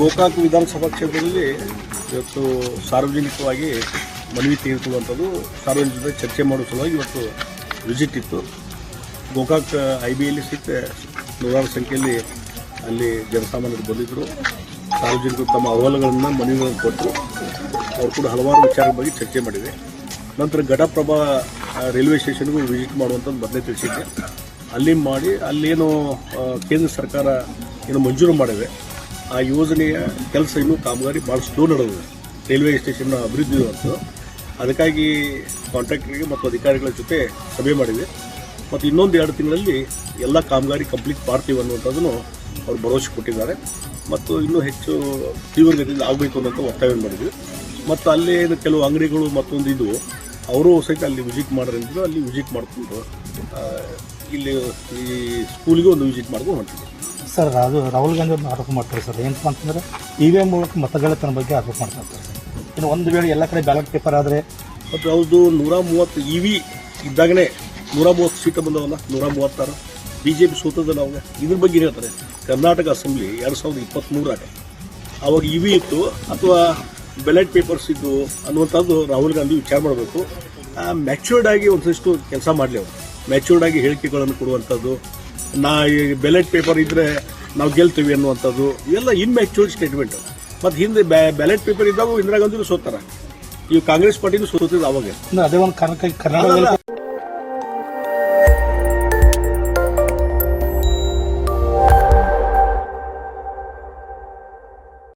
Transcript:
ಗೋಕಾಕ್ ವಿಧಾನಸಭಾ ಕ್ಷೇತ್ರದಲ್ಲಿ ಇವತ್ತು ಸಾರ್ವಜನಿಕವಾಗಿ ಮನವಿ ತೆಗೆದುಕೊಳ್ಳುವಂಥದ್ದು ಸಾರ್ವಜನಿಕ ಚರ್ಚೆ ಮಾಡೋ ಸಲುವಾಗಿ ಇವತ್ತು ವಿಸಿಟ್ ಇತ್ತು. ಗೋಕಾಕ್ ಐ ಬಿಯಲ್ಲಿ ಸಿಕ್ಕ ನೂರಾರು ಸಂಖ್ಯೆಯಲ್ಲಿ ಅಲ್ಲಿ ಜನಸಾಮಾನ್ಯರು ಬಂದಿದ್ದರು. ಸಾರ್ವಜನಿಕರು ತಮ್ಮ ಅಹವಾಲುಗಳನ್ನು ಮನವಿಗಳನ್ನು ಕೊಟ್ಟರು. ಅವರು ಕೂಡ ಹಲವಾರು ವಿಚಾರದ ಬಗ್ಗೆ ಚರ್ಚೆ ಮಾಡಿದೆ. ನಂತರ ಘಟಪ್ರಭಾ ರೈಲ್ವೆ ಸ್ಟೇಷನ್ಗೂ ವಿಸಿಟ್ ಮಾಡುವಂಥದ್ದು ಮೊದಲೇ ತಿಳಿಸಿದ್ದೆ. ಅಲ್ಲಿ ಮಾಡಿ, ಅಲ್ಲೇನು ಕೇಂದ್ರ ಸರ್ಕಾರ ಏನು ಮಂಜೂರು ಮಾಡಿದೆ. ಆ ಯೋಜನೆಯ ಕೆಲಸ ಇನ್ನೂ ಕಾಮಗಾರಿ ಭಾಳ ಸ್ಲೋ ನಡೆದಿದೆ. ರೈಲ್ವೆ ಸ್ಟೇಷನ್ ಅಭಿವೃದ್ಧಿ ಅಂತ ಅದಕ್ಕಾಗಿ ಕಾಂಟ್ರಾಕ್ಟರ್ಗೆ ಮತ್ತು ಅಧಿಕಾರಿಗಳ ಜೊತೆ ಸಭೆ ಮಾಡಿದೆ. ಮತ್ತು ಇನ್ನೊಂದು ಎರಡು ತಿಂಗಳಲ್ಲಿ ಎಲ್ಲ ಕಾಮಗಾರಿ ಕಂಪ್ಲೀಟ್ ಮಾಡ್ತೀವಿ ಅನ್ನುವಂಥದ್ದನ್ನು ಅವರು ಭರವಸೆ ಕೊಟ್ಟಿದ್ದಾರೆ. ಮತ್ತು ಇನ್ನೂ ಹೆಚ್ಚು ತೀವ್ರಗತಿಯಿಂದ ಆಗಬೇಕು ಅನ್ನೋಂಥ ಒತ್ತಾಯ ಮಾಡಿದ್ವಿ. ಮತ್ತು ಅಲ್ಲಿ ಕೆಲವು ಅಂಗಡಿಗಳು ಮತ್ತೊಂದು ಇದು, ಅವರು ಸಹಿತ ಅಲ್ಲಿ ವಿಸಿಟ್ ಮಾಡೋದ್ರಿಂದ ಅಲ್ಲಿ ವಿಸಿಟ್ ಮಾಡಿಕೊಂಡು ಇಲ್ಲಿ ಈ ಸ್ಕೂಲಿಗೆ ಒಂದು ವಿಸಿಟ್ ಮಾಡ್ಕೊಂಡು ಹೊಂಟಿದ್ವಿ. ಸರ್, ಅದು ರಾಹುಲ್ ಗಾಂಧಿ ಅವ್ರನ್ನ ಆರೋಪ ಮಾಡ್ತಾರೆ ಸರ್. ಏನಪ್ಪ ಅಂತಂದ್ರೆ ಇ ವಿ ಎಂ ಮೂಲಕ ಮತಗಳತನ ಬಗ್ಗೆ ಆರೋಪ ಮಾಡ್ತಾರೆ ಸರ್. ಇನ್ನು ಒಂದು ವೇಳೆ ಎಲ್ಲ ಕಡೆ ಬ್ಯಾಲೆಟ್ ಪೇಪರ್ ಆದರೆ ಮತ್ತು ಅವ್ರದ್ದು ನೂರ ಮೂವತ್ತು ಇ ವಿ ಇದ್ದಾಗಲೇ ನೂರ ಮೂವತ್ತು ಸೀಟು ಬಂದವಲ್ಲ ನೂರ ಮೂವತ್ತಾರು ಬಿ ಜೆ ಪಿ ಸೋತದಲ್ಲ ಅವಾಗ ಇದ್ರ ಬಗ್ಗೆ ಹೇಳ್ತಾರೆ? ಕರ್ನಾಟಕ ಅಸೆಂಬ್ಲಿ ಎರಡು ಸಾವಿರದ ಇಪ್ಪತ್ತ್ಮೂರಾಗ ಅವಾಗ ಇ ವಿ ಇತ್ತು, ಅಥವಾ ಬ್ಯಾಲೆಟ್ ಪೇಪರ್ಸ್ ಇದ್ದು ಅನ್ನುವಂಥದ್ದು ರಾಹುಲ್ ಗಾಂಧಿ ವಿಚಾರ ಮಾಡಬೇಕು. ಮ್ಯಾಚ್ಯೂರ್ಡ್ ಆಗಿ ಒಂದಷ್ಟು ಕೆಲಸ ಮಾಡಲಿ ಅವರು. ಮ್ಯಾಚ್ಯೂರ್ಡ್ ಆಗಿ ಹೇಳಿಕೆಗಳನ್ನು ಕೊಡುವಂಥದ್ದು ನಾ ಈ ಬ್ಯಾಲೆಟ್ ಪೇಪರ್ ಇದ್ರೆ ನಾವು ಗೆಲ್ತೀವಿ ಅನ್ನುವಂಥದ್ದು ಇವೆಲ್ಲ ಇನ್ಮ್ಯಾಚ್ಯೂರ್ಡ್ ಸ್ಟೇಟ್ಮೆಂಟ್ ಮತ್ತು ಹಿಂದೆ ಬ್ಯಾಲೆಟ್ ಪೇಪರ್ ಇದ್ದಾಗ ಇಂದಿರಾ ಗಾಂಧಿನೂ ಸೋತಾರ. ಈ ಕಾಂಗ್ರೆಸ್ ಪಾರ್ಟಿನೂ ಸೋತಿದ್ದು ಅವಾಗ. ಅದೇ ಒಂದು ಕರ್ನಾಟಕದಲ್ಲಿ